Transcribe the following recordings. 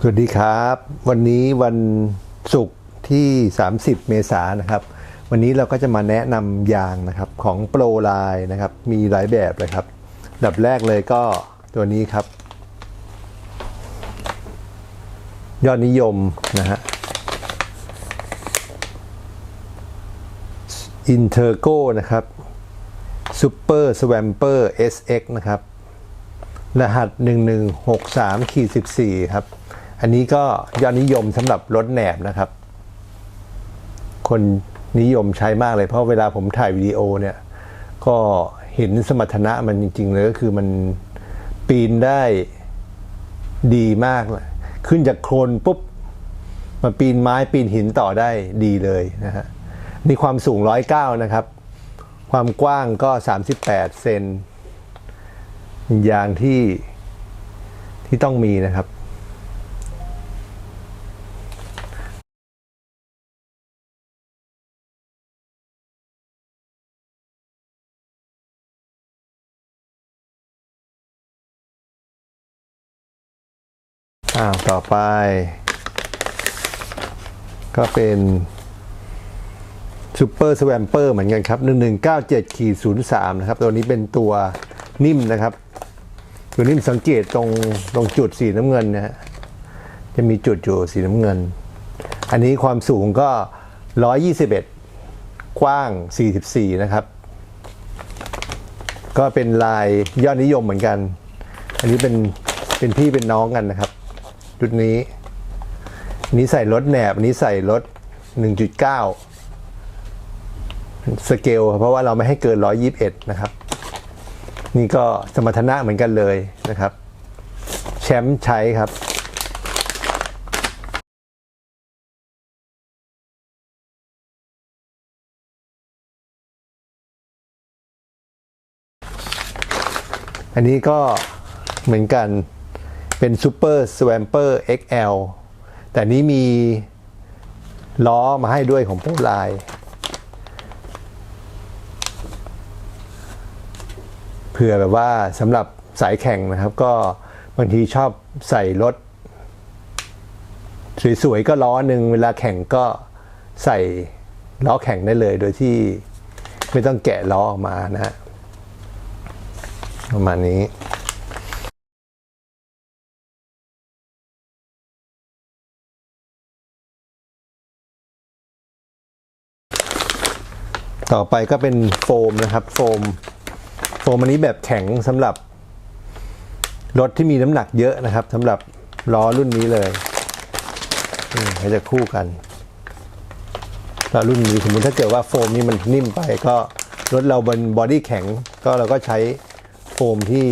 สวัสดีครับ วันนี้วันศุกร์ที่ 30 เมษายนนะครับ วันนี้เราก็จะมาแนะนำยางนะครับของโปรไลน์นะครับ มีหลายแบบเลยครับดับแรกเลยก็ตัวนี้ครับ ยอดนิยมนะฮะอินเทอร์โกนะครับซูเปอร์สแวมเปอร์ SX นะครับ รหัส 1163ขีด14 ครับ อันนี้ก็ยอดนิยมสำหรับรถแหนบนะครับ คนนิยมใช้มากเลยเพราะเวลาผมถ่ายวิดีโอเนี่ย ก็เห็นสมรรถนะมันจริง ๆ เลยก็คือมันปีนได้ดีมากเลยขึ้นจากโคลนปุ๊บมาปีนไม้ปีนหินต่อได้ดีเลยนะฮะนี่ความสูง 109 นะครับ ความกว้างก็ 38 เซน ยางที่ที่ต้องมีนะครับอ้าวต่อไป ก็เป็นซูเปอร์สแวมเปอร์เหมือนกันครับ 1197ขีด03 นะครับ ตัวนี้เป็นตัวนิ่มนะครับ ตัวนิ่มสังเกตตรงตรงจุดสีน้ำเงินนะฮะจะมีจุดอยู่สีน้ำเงิน อันนี้ความสูงก็ 121 กว้าง 44 นะครับ ก็เป็นลายยอดนิยมเหมือนกัน อันนี้เป็นเป็นพี่เป็นน้องกันนะครับชุดนี้นนี้ใส่รถแหนบนนี้ใส่รถ 1.9 สเกล เพราะว่าเราไม่ให้เกิน 121 นะครับ นี่ก็สมรรถนะเหมือนกันเลยนะครับ แชมป์ใช้ครับอันนี้ก็เหมือนกันเป็นซูเปอร์สแวมเปอร์ XL แต่นี้มีล้อมาให้ด้วยของโปรไลน์ ผื่อแบบว่าสำหรับสายแข่งนะครับ ก็บางทีชอบใส่รถ สวยๆก็ล้อหนึ่งเวลาแข่งก็ใส่ล้อแข่งได้เลย โดยที่ไม่ต้องแกะล้อออกมานะฮะประมาณนี้ต่อไปก็เป็นโฟมนะครับ โฟม โฟมอันนี้แบบแข็งสำหรับรถที่มีน้ำหนักเยอะนะครับสำหรับล้อรุ่นนี้เลยอืมเขาจะคู่กันแล้วรุ่นนี้สมมติถ้าเกิดว่าโฟมนี้มันนิ่มไป ก็รถเราบนบอดี้แข็ง ก็เราก็ใช้โฟมที่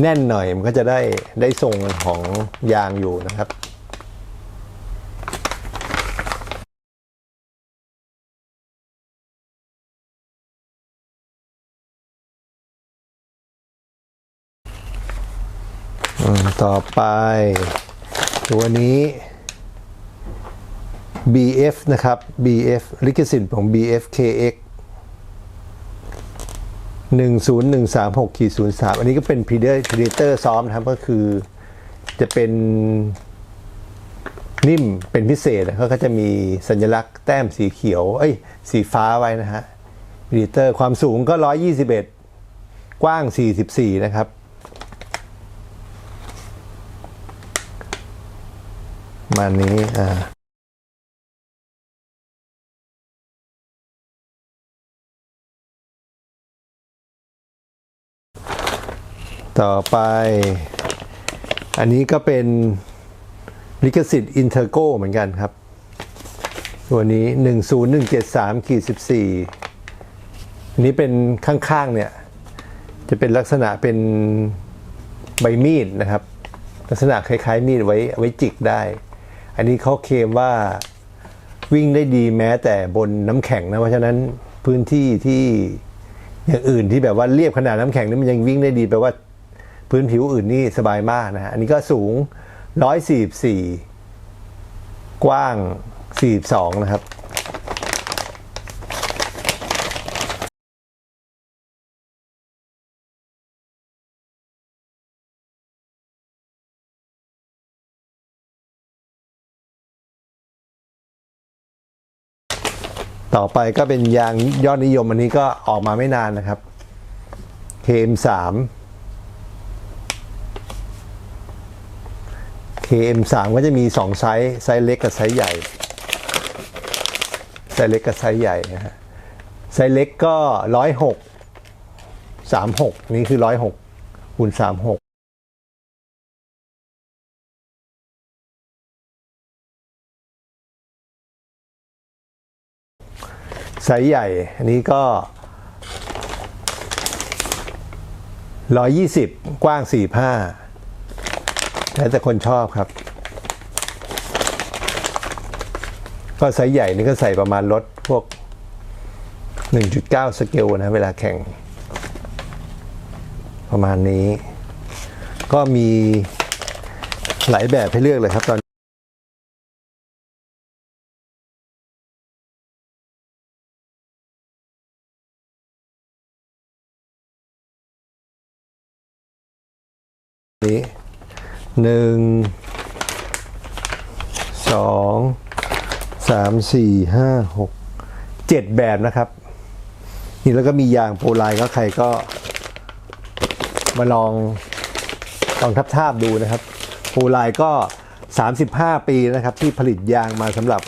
แน่นหน่อยมันก็จะได้ได้ทรงของยางอยู่นะครับ ต่อไป ตัวนี้ BF นะครับ BF ลิขสิทธิ์ของ BFKX 10136ขีด03 อันนี้ก็เป็น Predator ซ้อมนะครับ ก็คือจะเป็นนิ่มเป็นพิเศษเขาก็จะมีสัญลักษณ์แต้มสีเขียว เอ้ย สีฟ้าไว้นะฮะ Predator ความสูงก็ 121 กว้าง 44 นะครับ ประมาณนี้อ่าต่อไป อันนี้ก็เป็นลิขสิทธิ์อินเทอร์โกเหมือนกันครับ ตัวนี้ 10173ขีด14 อันนี้เป็นข้างๆเนี่ย จะเป็นลักษณะเป็นใบมีดนะครับ ลักษณะคล้ายๆมีดไว้ไว้จิกได้ อันนี้เขาเคลมว่าวิ่งได้ดีแม้แต่บนน้ำแข็งนะ เพราะฉะนั้นพื้นที่ที่อย่างอื่นที่แบบว่าเรียบขนาดน้ำแข็งนี่มันยังวิ่งได้ดีแปลว่าพื้นผิวอื่นนี่สบายมากนะฮะอันนี้ก็สูง 144 กว้าง 42 นะครับ ต่อไปก็เป็นยางยอดนิยมอันนี้ก็ออกมาไม่นานนะครับ KM3 KM3 ก็จะมี 2 ไซส์ ไซส์เล็กกับไซส์ใหญ่ ไซส์เล็กกับไซส์ใหญ่นะฮะ ไซส์เล็กก็ร้อยหกสามหกนี่คือร้อยหกคูณ สามหกไซส์ใหญ่ อันนี้ก็ร้อยยี่สิบกว้างสี่ห้าแล้วแต่คนชอบครับ ก็ไซส์ใหญ่นี่ก็ใส่ประมาณรถพวก 1.9 สเกลนะ เวลาแข่ง ประมาณนี้ ก็มีหลายแบบให้เลือกเลยครับตอน นี้หนึ่งสองสามสี่ห้าหกเจ็ดแบบนะครับ นี่แล้วก็มียางโปรไลน์ก็ใครก็ มาลองลองทับทาบดูนะครับโปรไลน์ก็ 35 ปีนะครับ ที่ผลิตยางมาสำหรับ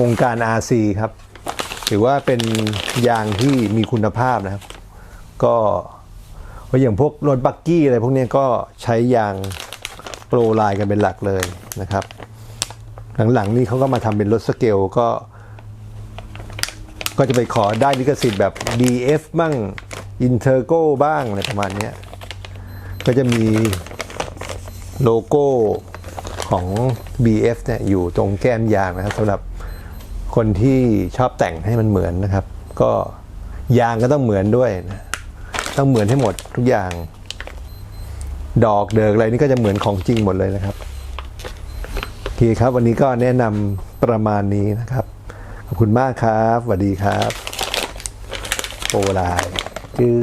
วงการ RC ครับถือว่าเป็นยางที่มีคุณภาพนะครับ ก็ เพราะอย่างพวกรถบักกี้อะไรพวกนี้ก็ใช้ยางโปรไลน์กันเป็นหลักเลยนะครับ หลังๆนี่เขาก็มาทำเป็นรถสเกลก็ ก็จะไปขอได้ลิขสิทธิ์แบบ DF บ้าง Intergo บ้างอะไรประมาณนี้ก็จะมีโลโก้ของ BF เนี่ยอยู่ตรงแก้มยางนะครับสำหรับคนที่ชอบแต่งให้มันเหมือนนะครับ ก็ยางก็ต้องเหมือนด้วยนะ ต้องเหมือนให้หมดทุกอย่าง ดอกเดิกอะไรนี่ก็จะเหมือนของจริงหมดเลยนะครับโอเคครับ วันนี้ก็แนะนำประมาณนี้นะครับ ขอบคุณมากครับสวัสดีครับโปรไลน์จึ๊อ